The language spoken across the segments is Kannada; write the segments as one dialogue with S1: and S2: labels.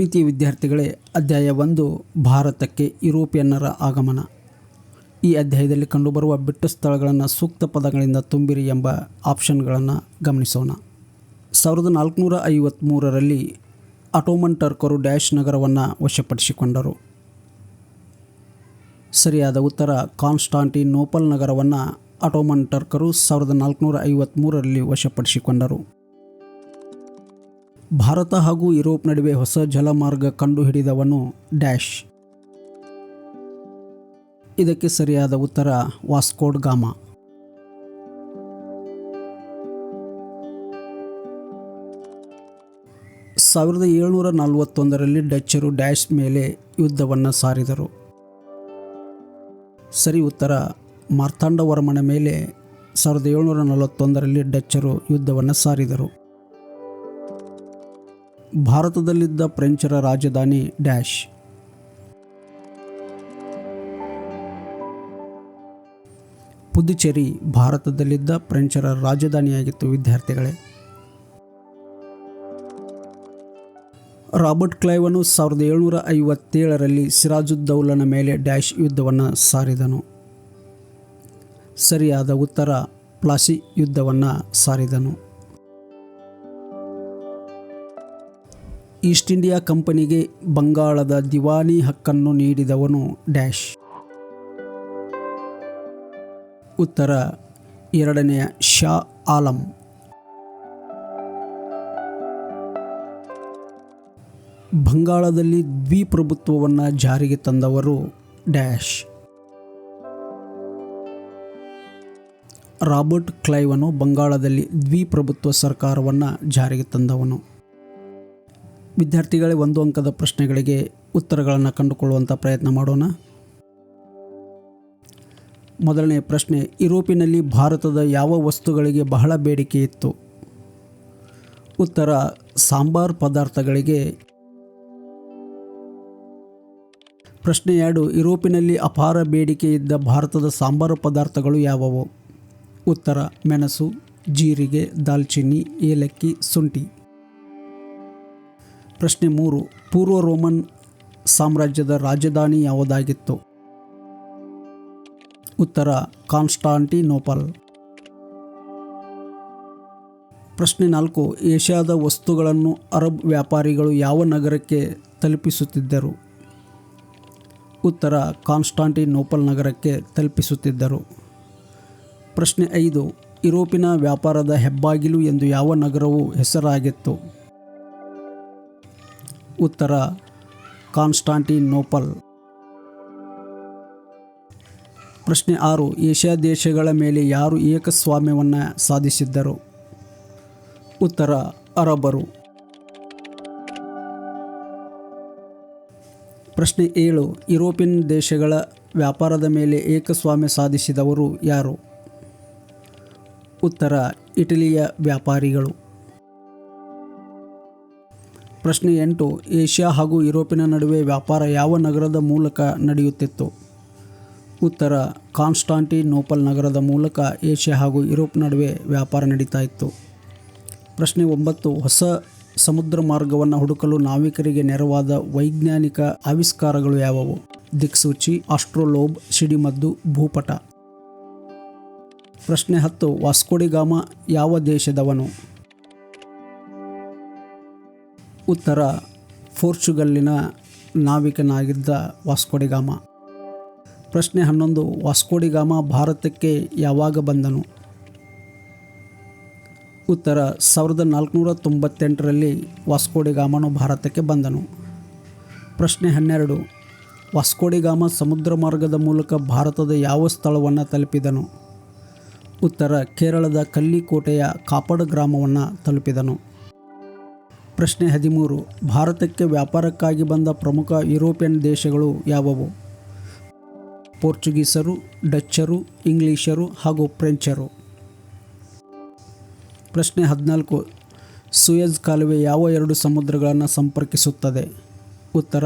S1: ಪ್ರೀತಿಯ ವಿದ್ಯಾರ್ಥಿಗಳೇ, ಅಧ್ಯಾಯ ಒಂದು, ಭಾರತಕ್ಕೆ ಯುರೋಪಿಯನ್ನರ ಆಗಮನ. ಈ ಅಧ್ಯಾಯದಲ್ಲಿ ಕಂಡುಬರುವ ಬಿಟ್ಟು ಸ್ಥಳಗಳನ್ನು ಸೂಕ್ತ ಪದಗಳಿಂದ ತುಂಬಿರಿ ಎಂಬ ಆಪ್ಷನ್ಗಳನ್ನು ಗಮನಿಸೋಣ. ಸಾವಿರದ ನಾಲ್ಕುನೂರ ಐವತ್ತ್ಮೂರರಲ್ಲಿ ಅಟೋಮನ್ ಟರ್ಕರು ಡ್ಯಾಶ್ ನಗರವನ್ನು ವಶಪಡಿಸಿಕೊಂಡರು. ಸರಿಯಾದ ಉತ್ತರ, ಕಾನ್ಸ್ಟಾಂಟಿನೋಪಲ್ ನಗರವನ್ನು ಅಟೋಮನ್ ಟರ್ಕರು ಸಾವಿರದ ನಾಲ್ಕುನೂರ ಐವತ್ತ್ಮೂರರಲ್ಲಿ ವಶಪಡಿಸಿಕೊಂಡರು. ಭಾರತ ಹಾಗೂ ಯುರೋಪ್ ನಡುವೆ ಹೊಸ ಜಲಮಾರ್ಗ ಕಂಡುಹಿಡಿದವನು ಡ್ಯಾಶ್. ಇದಕ್ಕೆ ಸರಿಯಾದ ಉತ್ತರ ವಾಸ್ಕೋಡ್ ಗಾಮ. ಸಾವಿರದ ಏಳ್ನೂರ ನಲವತ್ತೊಂದರಲ್ಲಿ ಡಚ್ಚರು ಡ್ಯಾಶ್ ಮೇಲೆ ಯುದ್ಧವನ್ನು ಸಾರಿದರು. ಸರಿ ಉತ್ತರ, ಮಾರ್ತಾಂಡವರ್ಮನ ಮೇಲೆ ಸಾವಿರದ ಏಳ್ನೂರ ನಲವತ್ತೊಂದರಲ್ಲಿ ಡಚ್ಚರು ಯುದ್ಧವನ್ನು ಸಾರಿದರು. ಭಾರತದಲ್ಲಿದ್ದ ಫ್ರೆಂಚರ ರಾಜಧಾನಿ ಡ್ಯಾಶ್. ಪುದುಚೇರಿ ಭಾರತದಲ್ಲಿದ್ದ ಫ್ರೆಂಚರ ರಾಜಧಾನಿಯಾಗಿತ್ತು ವಿದ್ಯಾರ್ಥಿಗಳೇ. ರಾಬರ್ಟ್ ಕ್ಲೈವನು ಸಾವಿರದ ಏಳ್ನೂರ ಐವತ್ತೇಳರಲ್ಲಿ ಸಿರಾಜುದ್ದೌಲನ ಮೇಲೆ ಡ್ಯಾಶ್ ಯುದ್ಧವನ್ನು ಸಾರಿದನು. ಸರಿಯಾದ ಉತ್ತರ ಪ್ಲಾಸಿ ಯುದ್ಧವನ್ನು ಸಾರಿದನು. ಈಸ್ಟ್ ಇಂಡಿಯಾ ಕಂಪನಿಗೆ ಬಂಗಾಳದ ದಿವಾನಿ ಹಕ್ಕನ್ನು ನೀಡಿದವನು ಡ್ಯಾಶ್. ಉತ್ತರ ಎರಡನೆಯ ಶಾ ಆಲಂ. ಬಂಗಾಳದಲ್ಲಿ ದ್ವಿಪ್ರಭುತ್ವವನ್ನು ಜಾರಿಗೆ ತಂದವರು ಡ್ಯಾಶ್. ರಾಬರ್ಟ್ ಕ್ಲೈವನು ಬಂಗಾಳದಲ್ಲಿ ದ್ವಿಪ್ರಭುತ್ವ ಸರ್ಕಾರವನ್ನು ಜಾರಿಗೆ ತಂದವನು. ವಿದ್ಯಾರ್ಥಿಗಳೇ ಒಂದು ಅಂಕದ ಪ್ರಶ್ನೆಗಳಿಗೆ ಉತ್ತರಗಳನ್ನು ಕಂಡುಕೊಳ್ಳುವಂಥ ಪ್ರಯತ್ನ ಮಾಡೋಣ. ಮೊದಲನೇ ಪ್ರಶ್ನೆ, ಯುರೋಪಿನಲ್ಲಿ ಭಾರತದ ಯಾವ ವಸ್ತುಗಳಿಗೆ ಬಹಳ ಬೇಡಿಕೆ ಇತ್ತು? ಉತ್ತರ, ಸಾಂಬಾರ್ ಪದಾರ್ಥಗಳಿಗೆ. ಪ್ರಶ್ನೆ ಎರಡು, ಯುರೋಪಿನಲ್ಲಿ ಅಪಾರ ಬೇಡಿಕೆ ಇದ್ದ ಭಾರತದ ಸಾಂಬಾರು ಪದಾರ್ಥಗಳು ಯಾವುವು? ಉತ್ತರ, ಮೆಣಸು, ಜೀರಿಗೆ, ದಾಲ್ಚಿನ್ನಿ, ಏಲಕ್ಕಿ, ಶುಂಠಿ. ಪ್ರಶ್ನೆ ಮೂರು, ಪೂರ್ವ ರೋಮನ್ ಸಾಮ್ರಾಜ್ಯದ ರಾಜಧಾನಿ ಯಾವುದಾಗಿತ್ತು? ಉತ್ತರ, ಕಾನ್ಸ್ಟಾಂಟಿನೋಪಲ್. ಪ್ರಶ್ನೆ ನಾಲ್ಕು, ಏಷ್ಯಾದ ವಸ್ತುಗಳನ್ನು ಅರಬ್ ವ್ಯಾಪಾರಿಗಳು ಯಾವ ನಗರಕ್ಕೆ ತಲುಪಿಸುತ್ತಿದ್ದರು? ಉತ್ತರ, ಕಾನ್ಸ್ಟಾಂಟಿನೋಪಲ್ ನಗರಕ್ಕೆ ತಲುಪಿಸುತ್ತಿದ್ದರು. ಪ್ರಶ್ನೆ ಐದು, ಯುರೋಪಿನ ವ್ಯಾಪಾರದ ಹೆಬ್ಬಾಗಿಲು ಎಂದು ಯಾವ ನಗರವು ಹೆಸರಾಗಿತ್ತು? ಉತ್ತರ ಕಾನ್ಸ್ಟಾಂಟಿನೋಪಲ್. ಪ್ರಶ್ನೆ ಆರು, ಏಷ್ಯಾ ದೇಶಗಳ ಮೇಲೆ ಯಾರು ಏಕಸ್ವಾಮ್ಯವನ್ನು ಸಾಧಿಸಿದ್ದರು? ಉತ್ತರ, ಅರಬರು. ಪ್ರಶ್ನೆ ಏಳು, ಯುರೋಪಿಯನ್ ದೇಶಗಳ ವ್ಯಾಪಾರದ ಮೇಲೆ ಏಕಸ್ವಾಮ್ಯ ಸಾಧಿಸಿದವರು ಯಾರು? ಉತ್ತರ, ಇಟಲಿಯ ವ್ಯಾಪಾರಿಗಳು. ಪ್ರಶ್ನೆ ಎಂಟು, ಏಷ್ಯಾ ಹಾಗೂ ಯುರೋಪಿನ ನಡುವೆ ವ್ಯಾಪಾರ ಯಾವ ನಗರದ ಮೂಲಕ ನಡೆಯುತ್ತಿತ್ತು? ಉತ್ತರ, ಕಾನ್ಸ್ಟಾಂಟಿನೋಪಲ್ ನಗರದ ಮೂಲಕ ಏಷ್ಯಾ ಹಾಗೂ ಯುರೋಪ್ ನಡುವೆ ವ್ಯಾಪಾರ ನಡೀತಾ ಇತ್ತು. ಪ್ರಶ್ನೆ ಒಂಬತ್ತು, ಹೊಸ ಸಮುದ್ರ ಮಾರ್ಗವನ್ನು ಹುಡುಕಲು ನಾವಿಕರಿಗೆ ನೆರವಾದ ವೈಜ್ಞಾನಿಕ ಆವಿಷ್ಕಾರಗಳು ಯಾವುವು? ದಿಕ್ಸೂಚಿ, ಆಸ್ಟ್ರೋಲೋಬ್, ಸಿಡಿಮದ್ದು, ಭೂಪಟ. ಪ್ರಶ್ನೆ ಹತ್ತು ವಾಸ್ಕೋಡಿಗಾಮ ಯಾವ ದೇಶದವನು? ಉತ್ತರ ಪೋರ್ಚುಗಲ್ಲಿನ ನಾವಿಕನಾಗಿದ್ದ ವಾಸ್ಕೋಡಿಗಾಮ ಪ್ರಶ್ನೆ ಹನ್ನೊಂದು ವಾಸ್ಕೋಡಿಗಾಮ ಭಾರತಕ್ಕೆ ಯಾವಾಗ ಬಂದನು? ಉತ್ತರ, ಸಾವಿರದ ನಾಲ್ಕುನೂರ ತೊಂಬತ್ತೆಂಟರಲ್ಲಿ ವಾಸ್ಕೋಡಿಗಾಮನು ಭಾರತಕ್ಕೆ ಬಂದನು. ಪ್ರಶ್ನೆ ಹನ್ನೆರಡು ವಾಸ್ಕೋಡಿಗಾಮ ಸಮುದ್ರ ಮಾರ್ಗದ ಮೂಲಕ ಭಾರತದ ಯಾವ ಸ್ಥಳವನ್ನು ತಲುಪಿದನು? ಉತ್ತರ, ಕೇರಳದ ಕಲ್ಲಿಕೋಟೆಯ ಕಾಪಡ ಗ್ರಾಮವನ್ನು ತಲುಪಿದನು. ಪ್ರಶ್ನೆ ಹದಿಮೂರು. ಭಾರತಕ್ಕೆ ವ್ಯಾಪಾರಕ್ಕಾಗಿ ಬಂದ ಪ್ರಮುಖ ಯುರೋಪಿಯನ್ ದೇಶಗಳು ಯಾವುವು? ಪೋರ್ಚುಗೀಸರು, ಡಚ್ಚರು, ಇಂಗ್ಲಿಷರು ಹಾಗೂ ಫ್ರೆಂಚರು. ಪ್ರಶ್ನೆ ಹದಿನಾಲ್ಕು. ಸುಯಜ್ ಕಾಲುವೆ ಯಾವ ಎರಡು ಸಮುದ್ರಗಳನ್ನು ಸಂಪರ್ಕಿಸುತ್ತದೆ? ಉತ್ತರ,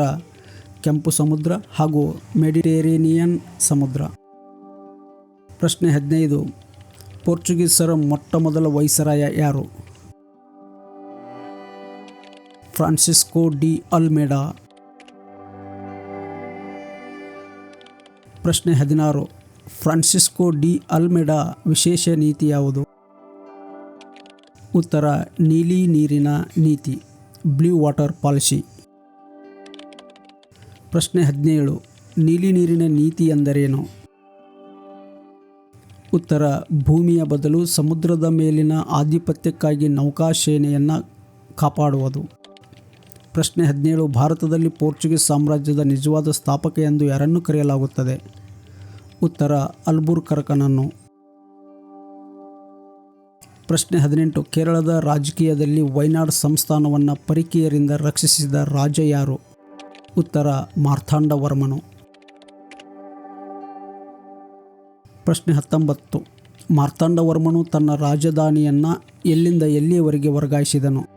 S1: ಕೆಂಪು ಸಮುದ್ರ ಹಾಗೂ ಮೆಡಿಟೇರೇನಿಯನ್ ಸಮುದ್ರ. ಪ್ರಶ್ನೆ ಹದಿನೈದು. ಪೋರ್ಚುಗೀಸರ ಮೊಟ್ಟ ಮೊದಲ ವೈಸರಾಯ ಯಾರು? ಫ್ರಾನ್ಸಿಸ್ಕೋ ಡಿ ಅಲ್ಮೇಡಾ ಪ್ರಶ್ನೆ ಹದಿನಾರು. ಫ್ರಾನ್ಸಿಸ್ಕೋ ಡಿ ಅಲ್ಮೆಡಾ ವಿಶೇಷ ನೀತಿ ಯಾವುದು? ಉತ್ತರ, ನೀಲಿ ನೀರಿನ ನೀತಿ, ಬ್ಲೂ ವಾಟರ್ ಪಾಲಿಸಿ. ಪ್ರಶ್ನೆ ಹದಿನೇಳು, ನೀಲಿ ನೀರಿನ ನೀತಿ ಎಂದರೇನು? ಉತ್ತರ, ಭೂಮಿಯ ಬದಲು ಸಮುದ್ರದ ಮೇಲಿನ ಆಧಿಪತ್ಯಕ್ಕಾಗಿ ನೌಕಾಸೇನೆಯನ್ನು ಕಾಪಾಡುವುದು. ಪ್ರಶ್ನೆ ಹದಿನೇಳು, ಭಾರತದಲ್ಲಿ ಪೋರ್ಚುಗೀಸ್ ಸಾಮ್ರಾಜ್ಯದ ನಿಜವಾದ ಸ್ಥಾಪಕ ಎಂದು ಯಾರನ್ನು ಕರೆಯಲಾಗುತ್ತದೆ? ಉತ್ತರ, ಅಲ್ಬುರ್ ಕರಕನನ್ನು. ಪ್ರಶ್ನೆ ಹದಿನೆಂಟು, ಕೇರಳದ ರಾಜಕೀಯದಲ್ಲಿ ವೈನಾಡ್ ಸಂಸ್ಥಾನವನ್ನು ಪರಿಕೀಯರಿಂದ ರಕ್ಷಿಸಿದ ರಾಜ ಯಾರು? ಉತ್ತರ, ಮಾರ್ಥಾಂಡವರ್ಮನು. ಪ್ರಶ್ನೆ ಹತ್ತೊಂಬತ್ತು ಮಾರ್ತಾಂಡವರ್ಮನು ತನ್ನ ರಾಜಧಾನಿಯನ್ನು ಎಲ್ಲಿಂದ ಎಲ್ಲಿಯವರೆಗೆ ವರ್ಗಾಯಿಸಿದನು?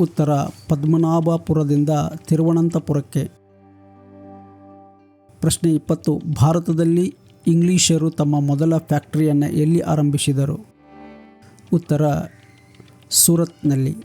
S1: ಉತ್ತರ ಪದ್ಮನಾಭಪುರದಿಂದ ತಿರುವನಂತಪುರಕ್ಕೆ. ಪ್ರಶ್ನೆ ಇಪ್ಪತ್ತು. ಭಾರತದಲ್ಲಿ ಇಂಗ್ಲಿಷರು ತಮ್ಮ ಮೊದಲ ಫ್ಯಾಕ್ಟರಿಯನ್ನು ಎಲ್ಲಿ ಆರಂಭಿಸಿದರು? ಉತ್ತರ ಸೂರತ್ನಲ್ಲಿ.